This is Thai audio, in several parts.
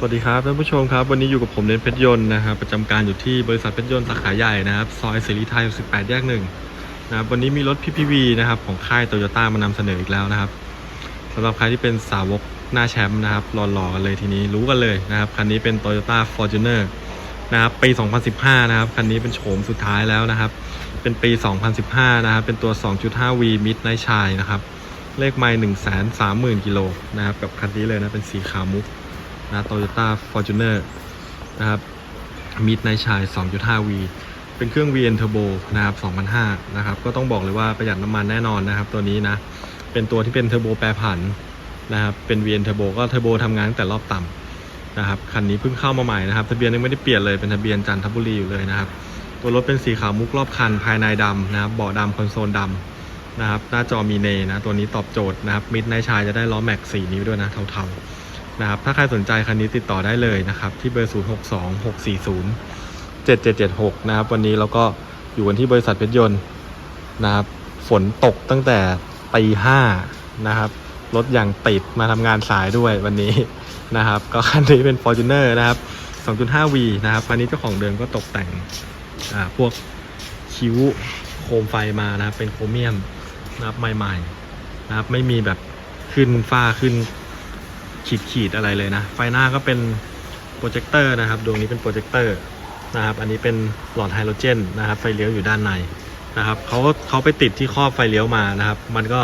สวัสดีครับท่านผู้ชมครับ วันนี้อยู่กับผมเน้นเพชรยนต์นะครับประจำการอยู่ที่บริษัทเพชรยนต์สาขาใหญ่นะครับซอยเสรีไทย18แยกหนึ่งนะครับวันนี้มีรถ PPV นะครับของค่ายโตโยต้ามานำเสนออีกแล้วนะครับสำหรับใครที่เป็นสาวกหน้าแชมป์นะครับหล่อๆกันเลยทีนี้รู้กันเลยนะครับคันนี้เป็น Toyota Fortuner นะครับปี 2015 นะครับคันนี้เป็นโฉมสุดท้ายแล้วนะครับ เป็นปี 2015 นะครับเป็นตัว 2.5V Midnight Shine นะครับเลขไมล์130,000กิโลนะครับกับคันนี้เลยนะเป็นสีขาวมุก นะโตโยต้าฟอร์จูเนอร์นะครับมิดในชาย 2.5V เป็นเครื่อง VN Turbo นะครับ2005นะครับ ก็ต้องบอกเลยว่าประหยัดน้ำมันแน่นอนนะครับ ตัวนี้นะ เป็นตัวที่เป็นเทอร์โบแปรผันนะครับ เป็น VN Turbo ก็เทอร์โบทำงานตั้งแต่รอบต่ำนะครับ คันนี้เพิ่งเข้ามาใหม่นะครับ ทะเบียนยังไม่ได้เปลี่ยนเลย เป็นทะเบียนจันทบุรีอยู่เลยนะครับ ตัวรถเป็นสีขาวมุกรอบคัน ภายในดำนะครับ เบาะดำคอนโซลดำนะครับ หน้าจอมีเนนะ ตัวนี้ตอบโจทย์นะครับ มิดในชายจะได้ล้อแม็กสีนิ้วด้วยนะ เทาๆ นะครับถ้าใครสนใจคันนี้ติดต่อได้เลยนะครับ ที่เบอร์ 0 6 2 6 4 0 7 7 7 6 นะครับ วันนี้เราก็อยู่กันที่บริษัทเพชรยนต์นะครับ ฝนตกตั้งแต่ตีห้านะครับรถอย่างติดมาทำงานสายด้วยวันนี้นะครับ ก็คันนี้เป็น Fortuner นะครับ 2.5V นะครับคันนี้เจ้าของเดิมก็ตกแต่งอ่าพวกคิ้วโคมไฟมานะครับ เป็นโครเมียมนะครับใหม่ๆนะครับไม่มีแบบขึ้นฝ้าขึ้น ขีดขีดๆอะไรเลยนะ ไฟหน้าก็เป็นโปรเจคเตอร์นะครับ ดวงนี้เป็นโปรเจคเตอร์นะครับ อันนี้เป็นหลอดไฮโดรเจนนะครับ ไฟเลี้ยวอยู่ด้านในนะครับเขาก็เขาไปติดที่ครอบไฟเลี้ยวมานะครับ มันก็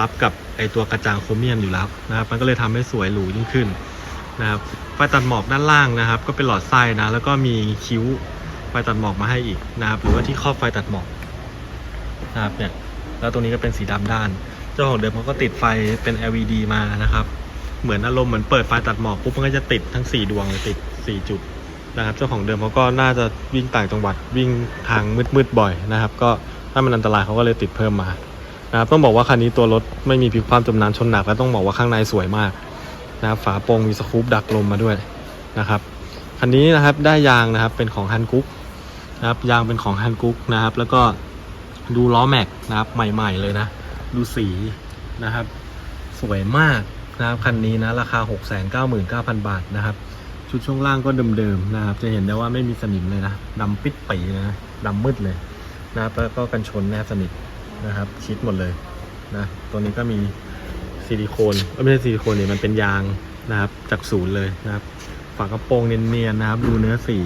รับกับไอตัวกระจางโครเมียมอยู่แล้วนะครับ มันก็เลยทำให้สวยหรูยิ่งขึ้นนะครับ ไฟตัดหมอกด้านล่างนะครับ ก็เป็นหลอดไส้นะ แล้วก็มีคิ้วไฟตัดหมอกมาให้อีกนะครับ หรือว่าที่ครอบไฟตัดหมอกนะครับเนี่ย แล้วตรงนี้ก็เป็นสีดำด้าน เจ้าของเดิมเขาก็ติดไฟเป็น LED มานะครับ เหมือนอารมณ์เหมือนเปิดไฟตัดหมอกปุ๊บมันก็จะติดทั้ง 4 ดวงเลยติด 4 จุดนะครับ เจ้าของเดิมเขาก็น่าจะวิ่งต่างจังหวัดวิ่งทางมืดๆบ่อยนะครับ ก็ถ้ามันอันตรายเขาก็เลยติดเพิ่มมานะครับต้องบอกว่าคันนี้ตัวรถไม่มีพลิกความจมน้ำชนหนักและต้องบอกว่าข้างในสวยมากนะครับฝาโปร่งมีสกู๊ปดักลมมาด้วยนะครับคันนี้นะครับได้ยางนะครับเป็นของฮันกุ๊กนะครับยางเป็นของฮันกุ๊กนะครับ แล้วก็ดูล้อแม็กนะครับใหม่ ๆ เลยนะ ดูสีนะครับ สวยมาก นะครับคันนี้นะราคา 699,000 บาทนะครับ ชุดช่วงล่างก็เดิมๆนะครับ จะเห็นได้ว่าไม่มีสนิมเลยนะดำปิดปีเลยนะดำมืดเลยนะครับแล้วก็กันชนแนบสนิทนะครับชิดหมดเลยนะตัวนี้ก็มีซิลิโคนไม่ใช่ซิลิโคนนี่มันเป็นยางนะครับ จากศูนย์เลยนะครับ ฝากระโปรงเนียนๆนะครับ ดูเนื้อสี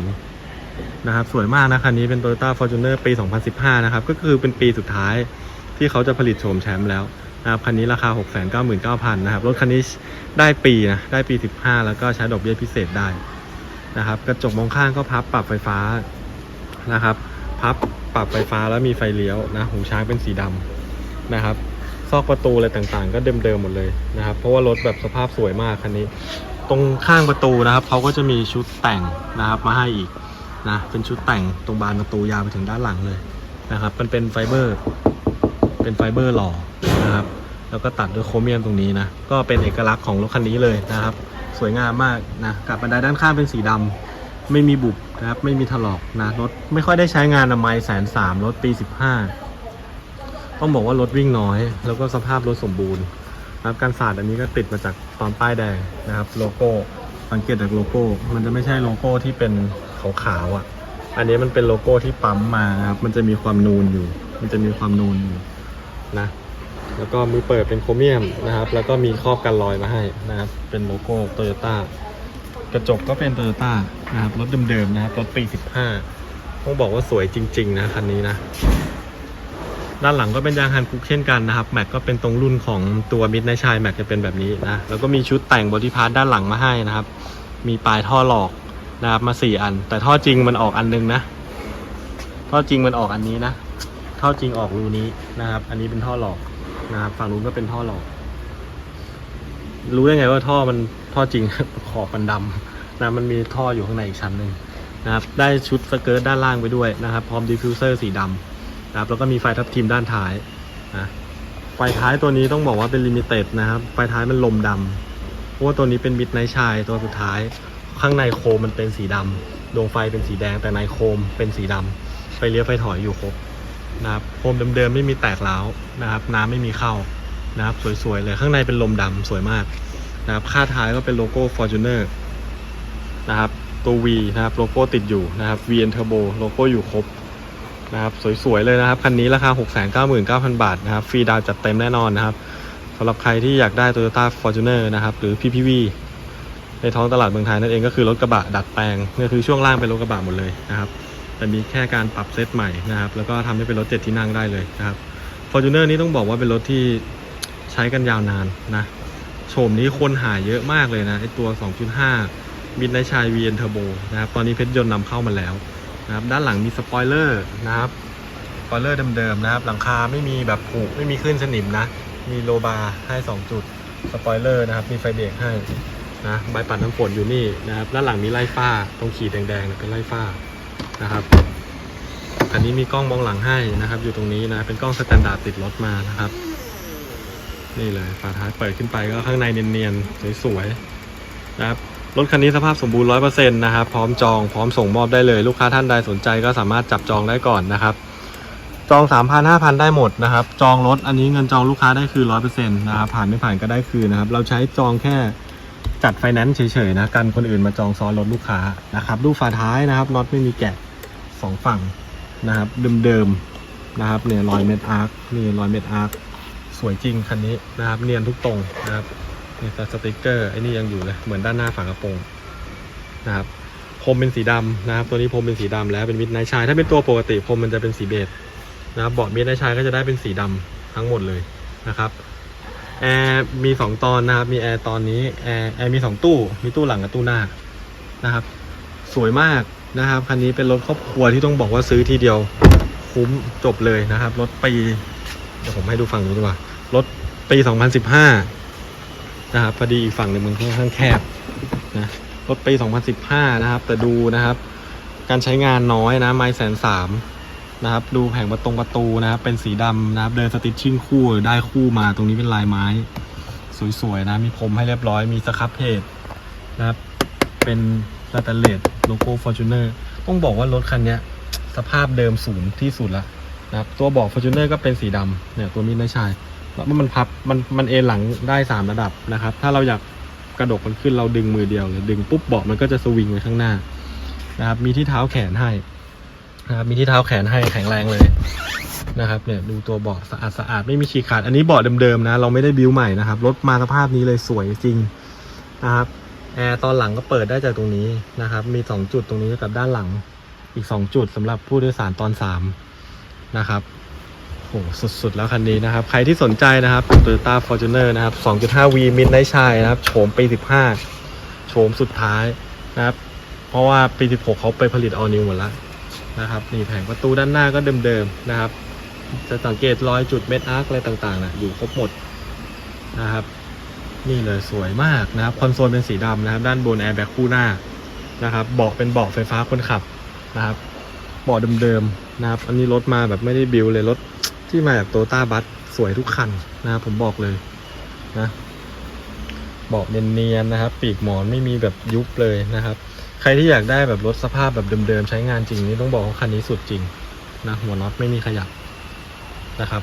นะครับ สวยมากนะคันนี้เป็น Toyota Fortuner ปี 2015 นะครับ ก็คือเป็นปีสุดท้ายที่เขาจะผลิตโฉมแชมป์แล้ว นะครับคันนี้ราคา 699,000นะครับ รถคันนี้ได้ปีนะได้ปี 15 แล้วก็ใช้ดอกเบี้ยพิเศษได้นะครับ กระจกมองข้างก็พับปรับไฟฟ้านะครับ พับปรับไฟฟ้าแล้วมีไฟเลี้ยวนะหูช้างเป็นสีดำนะครับ ซอกประตูอะไรต่างๆ ก็เดิมๆหมดเลยนะครับ เพราะว่ารถแบบสภาพสวยมากคันนี้ ตรงข้างประตูนะครับเขาก็จะมีชุดแต่งนะครับมาให้อีกนะเป็นชุดแต่งตรงบานประตูยาวไปถึงด้านหลังเลยนะครับ มันเป็นไฟเบอร์ เป็นไฟเบอร์หล่อ นะครับ แล้วก็ตัดด้วยโครเมียมตรงนี้นะ ก็เป็นเอกลักษณ์ของรถคันนี้เลยนะครับ สวยงามมากนะกับบันไดด้านข้างเป็นสีดำไม่มีบุบนะครับ ไม่มีถลอกนะ รถไม่ค่อยได้ใช้งานอะไมแสนสามรถปี 15 ต้องบอกว่ารถวิ่งน้อย แล้วก็สภาพรถสมบูรณ์นะครับการสาดอันนี้ก็ติดมาจากตอนป้ายแดงนะครับ โลโก้สังเกตจากโลโก้ มันจะไม่ใช่โลโก้ที่เป็นขาวๆอะ อันนี้มันเป็นโลโก้ที่ปั๊มมาครับ มันจะมีความนูนอยู่ มันจะมีความนูนอยู่นะ แล้วก็มือเปิดเป็นโครเมียมนะครับ แล้วก็มีครอบกันรอยมาให้นะครับ เป็นโลโก้โตโยต้ากระจกก็เป็นโตโยต้านะครับรถเดิมๆนะครับรถปี 15 ต้องบอกว่าสวยจริง ๆ นะคันนี้นะ ด้านหลังก็เป็นยางฮันคุกเช่นกันนะครับ แม็กก็เป็นตรงรุ่นของตัวมิดในชายแม็กจะเป็นแบบนี้นะ แล้วก็มีชุดแต่งบอดี้พาร์ทด้านหลังมาให้นะครับ มีปลายท่อหลอกนะครับมาสี่อัน แต่ท่อจริงมันออกอันนึงนะ ท่อจริงมันออกอันนี้นะ ท่อจริงออกรูนี้นะครับ อันนี้เป็นท่อหลอก นะครับฝั่งนู้นก็เป็นท่อหลอก รู้ได้ไงว่าท่อมันท่อจริง ขอบมันดำนะมันมีท่ออยู่ข้างในอีกชั้นหนึ่งนะครับ ได้ชุดสเกิร์ตด้านล่างไปด้วยนะครับ พร้อมดิฟฟิวเซอร์สีดำนะครับ แล้วก็มีไฟทับทิมด้านท้ายนะไฟท้ายตัวนี้ต้องบอกว่าเป็นลิมิเต็ดนะครับ ไฟท้ายมันลมดำเพราะว่าตัวนี้เป็นมิดไนชายตัวสุดท้าย ข้างในโคมมันเป็นสีดำดวงไฟเป็นสีแดงแต่ในโคมเป็นสีดำไฟเลี้ยวไฟถอยอยู่ครบ นะครับโคมเดิมๆไม่มีแตกร้าวนะครับ น้ำไม่มีเข้านะครับ สวยๆเลยข้างในเป็นลมดำสวยมากนะครับค่าท้ายก็เป็นโลโก้ Fortuner นะครับตัว V นะครับโลโก้ติดอยู่นะครับ VN Turbo โลโก้อยู่ครบนะครับสวยๆเลยนะครับ คันนี้ราคา 699,000 บาทนะครับฟรีดาวจัดเต็มแน่นอนนะครับสำหรับใครที่อยากได้ Toyota Fortuner นะครับหรือ PPV ในท้องตลาดเมืองไทยนั่นเองก็คือรถกระบะดัดแปลงก็คือช่วงล่างเป็นรถกระบะหมดเลยนะครับ แต่มีแค่การปรับเซตใหม่นะครับ แล้วก็ทำให้เป็นรถเจ็ดที่นั่งได้เลยนะครับ Fortuner นี่ต้องบอกว่าเป็นรถที่ใช้กันยาวนานนะโฉมนี้คนหาเยอะมากเลยนะไอตัว 2.5มิดไนชาย VN Turbo นะครับตอนนี้เพชรยนต์นำเข้ามาแล้วนะครับด้านหลังมีสปอยเลอร์นะครับสปอยเลอร์เดิมๆนะครับ หลังคาไม่มีแบบผุไม่มีขึ้นสนิมนะ มีโลบาร์ให้ 2 จุดสปอยเลอร์นะครับ มีไฟเบรกให้นะใบปัดน้ำฝนอยู่นี่นะครับ ด้านหลังมีไล่ฝ้าตรงขีดแดงๆเนี่ยเป็นไล่ฝ้า นะครับ อันนี้มีกล้องมองหลังให้นะครับ อยู่ตรงนี้นะ เป็นกล้องสแตนดาร์ดติดรถมานะครับ นี่เลยฝาท้ายเปิดขึ้นไปก็ข้างในเนียนๆสวยๆนะครับรถคันนี้สภาพสมบูรณ์ร้อยเปอร์เซ็นต์นะครับ พร้อมจองพร้อมส่งมอบได้เลยลูกค้าท่านใดสนใจก็สามารถจับจองได้ก่อนนะครับ จองสามพันห้าพันได้หมดนะครับ จองรถอันนี้เงินจองลูกค้าได้คือร้อยเปอร์เซ็นต์นะครับผ่านไม่ผ่านก็ได้คืนนะครับ เราใช้จองแค่จัดไฟแนนซ์เฉยๆนะกันคนอื่นมาจองซ้อนรถลูกค้านะครับลูฝาท้ายนะครับน็อตไม่มีแกะ สองฝั่งนะครับ เดิมๆนะครับเนี่ยรอยเม็ดอาร์คนี่รอยเม็ดอาร์คสวยจริงคันนี้นะครับ เนียนทุกตรงนะครับนี่สติกเกอร์ไอ้นี่ยังอยู่เลยเหมือนด้านหน้าฝากระโปรงนะครับพรมเป็นสีดำนะครับ ตัวนี้พรมเป็นสีดำแล้วเป็นมิดไนท์ชาย ถ้าเป็นตัวปกติพรมมันจะเป็นสีเบจนะครับเบาะมิดไนท์ชายก็จะได้เป็นสีดำทั้งหมดเลยนะครับแอร์มี 2 ตอนนะครับ มีแอร์ตอนนี้แอร์แอร์มี 2 ตู้ มีตู้หลังกับตู้หน้านะครับ สวยมาก นะครับคันนี้เป็นรถครอบครัวที่ต้องบอกว่าซื้อทีเดียวคุ้มจบเลยนะครับรถปีเดี๋ยวผมให้ดูฝั่งนี้ดีกว่ารถปี 2015 นะครับพอดีอีกฝั่งหนึ่งมันค่อนข้างแคบนะรถปี 2015 นะครับ แต่ดูนะครับ การใช้งานน้อยนะไม้แสนสามนะครับ ดูแผงประตงประตูนะครับ เป็นสีดำนะครับ เดินสติชชิ่งคู่ได้คู่มาตรงนี้เป็นลายไม้ สวยๆนะ มีพรมให้เรียบร้อยมีสครับเพจนะครับ เป็น สแตนเลสโลโก้ Fortuner ต้องบอกว่ารถคันนี้สภาพเดิมศูนย์ที่สุดละนะครับตัวเบอก Fortuner ก็เป็นสีดำเนี่ยตัวมิดไม่ใช่แล้วมันพับมันมันเอหลังได้สามระดับนะครับ ถ้าเราอยากกระดกมันขึ้นเราดึงมือเดียวเลยดึงปุ๊บเบาะมันก็จะสวิงไปข้างหน้านะครับ มีที่เท้าแขนให้นะครับมีที่เท้าแขนให้แข็งแรงเลยนะครับเนี่ยดูตัวเบาะสะอาดสะอาดไม่มีฉีกขาด อันนี้เบาะเดิมๆนะ เราไม่ได้บิวใหม่นะครับ รถมาสภาพนี้เลยสวยจริงนะครับ แอร์ตอนหลังก็เปิดได้จากตรงนี้นะครับ มีสองจุดตรงนี้กับด้านหลังอีกสองจุดสำหรับผู้โดยสารตอนสามนะครับโอ้โหสุด ๆ แล้วคันนี้นะครับ ใครที่สนใจนะครับ Toyota Fortuner นะครับ 2.5V Midnight Shine นะครับโฉมปี 15โฉมสุดท้ายนะครับ เพราะว่าปี 16 เขาไปผลิต All New หมดแล้วนะครับ นี่แผงประตูด้านหน้าก็เดิม ๆ นะครับ จะสังเกตรอยจุดเม็ดอาร์คอะไรต่าง ๆ นะอยู่ครบหมดนะครับ นี่เลยสวยมากนะครับคอนโซลเป็นสีดำนะครับ ด้านบนแอร์แบ็คคู่หน้านะครับเบาะเป็นเบาะไฟฟ้าคนขับนะครับเบาะเดิมๆนะครับ อันนี้รถมาแบบไม่ได้บิวเลยรถที่มาจากโตต้าบัสสวยทุกคันนะครับผมบอกเลยนะเบาะเนียนๆนะครับ ปีกหมอนไม่มีแบบยุบเลยนะครับ ใครที่อยากได้แบบรถสภาพแบบเดิมๆใช้งานจริงนี่ต้องบอกว่าคันนี้สุดจริงนะหัวน็อตไม่มีขยับนะครับ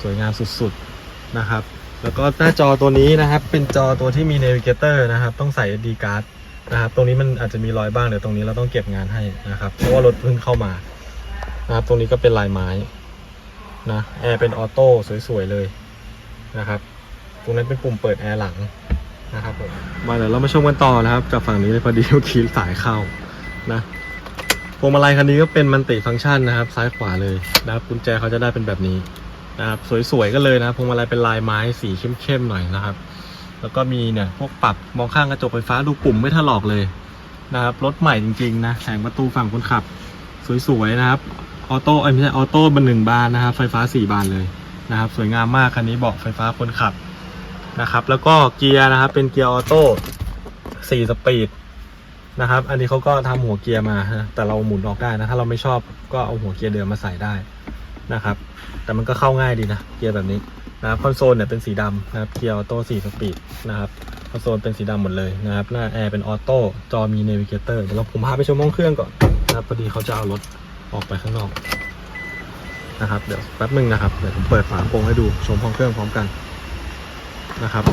สวยงามสุดๆนะครับ แล้วก็หน้าจอตัวนี้นะครับ เป็นจอตัวที่มี Navigator นะครับ ต้องใส่ SD card นะครับ ตรงนี้มันอาจจะมีรอยบ้าง เดี๋ยวตรงนี้เราต้องเก็บงานให้นะครับ เพราะว่ารถเพิ่งเข้ามานะครับ ตรงนี้ก็เป็นลายไม้นะแอร์เป็นออโต้สวยๆเลยนะครับ ตรงนั้นเป็นปุ่มเปิดแอร์หลังนะครับผม มาเดี๋ยวเรามาชมกันต่อนะครับจากฝั่งนี้เลยพอดีเมื่อกี้สายเข้านะพวงมาลัยคันนี้ก็เป็นมันติฟังก์ชันนะครับ ซ้ายขวาเลยนะครับกุญแจเขาจะได้เป็นแบบนี้ นะครับสวยๆก็เลยนะพวงมาลัยเป็นลายไม้สีเข้มๆหน่อยนะครับ แล้วก็มีเนี่ยพวกปรับมองข้างกระจกไฟฟ้าดูปุ่มไม่ถลอกเลยนะครับรถใหม่จริงๆนะแสงประตูฝั่งคนขับ สวยๆนะครับออโต้ไม่ใช่ออโต้บันหนึ่งบานนะครับ ไฟฟ้าสี่บานเลยนะครับ สวยงามมากคันนี้บาะไฟฟ้าคนขับนะครับ แล้วก็เกียร์นะครับ เป็นเกียร์ออโต้สี่สปีดนะครับ อันนี้เขาก็ทำหัวเกียร์มาแต่เราหมุนออกได้นะ ถ้าเราไม่ชอบก็เอาหัวเกียร์เดิมมาใส่ได้ นะครับ แต่มันก็เข้าง่ายดีนะเกียร์แบบนี้นะครับคอนโซลเนี่ยเป็นสีดำนะครับเกียร์ออโต้สี่สปีดนะครับคอนโซลเป็นสีดำหมดเลยนะครับหน้าแอร์เป็นออโต้จอมีเนวิเกเตอร์เดี๋ยวเราผมพาไปชมห้องเครื่องก่อนนะครับพอดีเขาจะเอารถออกไปข้างนอกนะครับเดี๋ยวแป๊บหนึ่งนะครับเดี๋ยวผมเปิดฝากระโปรงให้ดูชมห้องเครื่องพร้อมกันนะครับ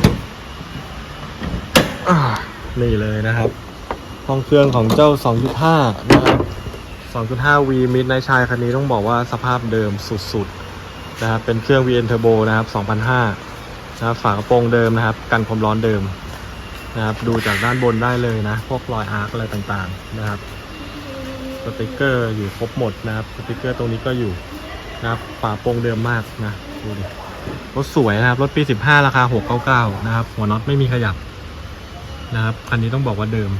นี่เลยนะครับ ห้องเครื่องของเจ้า 2.5 นะครับ 2.5V Mid Night ชายคันนี้ต้องบอกว่าสภาพเดิมสุดๆนะครับเป็นเครื่อง VN Turbo นะครับ2005นะครับฝากระโปรงเดิมนะครับ กันความร้อนเดิมนะครับดูจากด้านบนได้เลยนะ พวกรอยอาร์คอะไรต่างๆนะครับสติกเกอร์อยู่ครบหมดนะครับสติกเกอร์ตรงนี้ก็อยู่นะครับฝาโปรงเดิมมากนะดูดิรถสวยนะครับ รถปี 15 ราคา 699 นะครับ หัวน็อตไม่มีขยับนะครับ คันนี้ต้องบอกว่าเดิม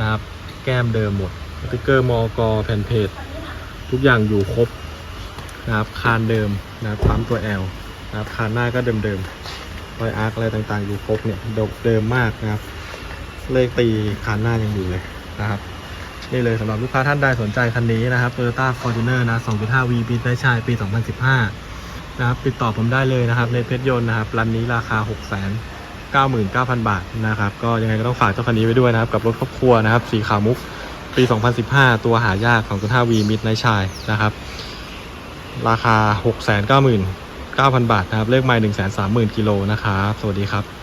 นะครับ แก้มเดิมหมด สติกเกอร์มอกแผ่นเพจทุกอย่างอยู่ครบนะครับคานเดิมนะครับปั๊มตัว L นะครับคานหน้าก็เดิมๆรอยอาร์คอะไรต่างๆ อยู่ครบเนี่ยเดิมเดิมมากนะครับ เลขตีคานหน้ายังอยู่เลยนะครับนี่เลยสำหรับลูกค้าท่านใดสนใจคันนี้นะครับ Toyota Fortuner นะ 2.5V ปีได้ชายปี 2015 นะครับ ติดต่อผมได้เลยนะครับ ในเพชรยนต์นะครับรันนี้ราคา 6 9 9 0 0 0 บาทนะครับ ก็ยังไงก็ต้องฝากเจ้าคันนี้ไว้ด้วยนะครับ กับรถครอบครัวนะครับ สีขาวมุก ปี 2015 ตัวหายาก 2.5V Mid Night ชายนะครับ ราคา 6 9 9 0 0 0 บาทนะครับ เลขไมล์1 3 0 0 0 0 กิโลนะครับ สวัสดีครับ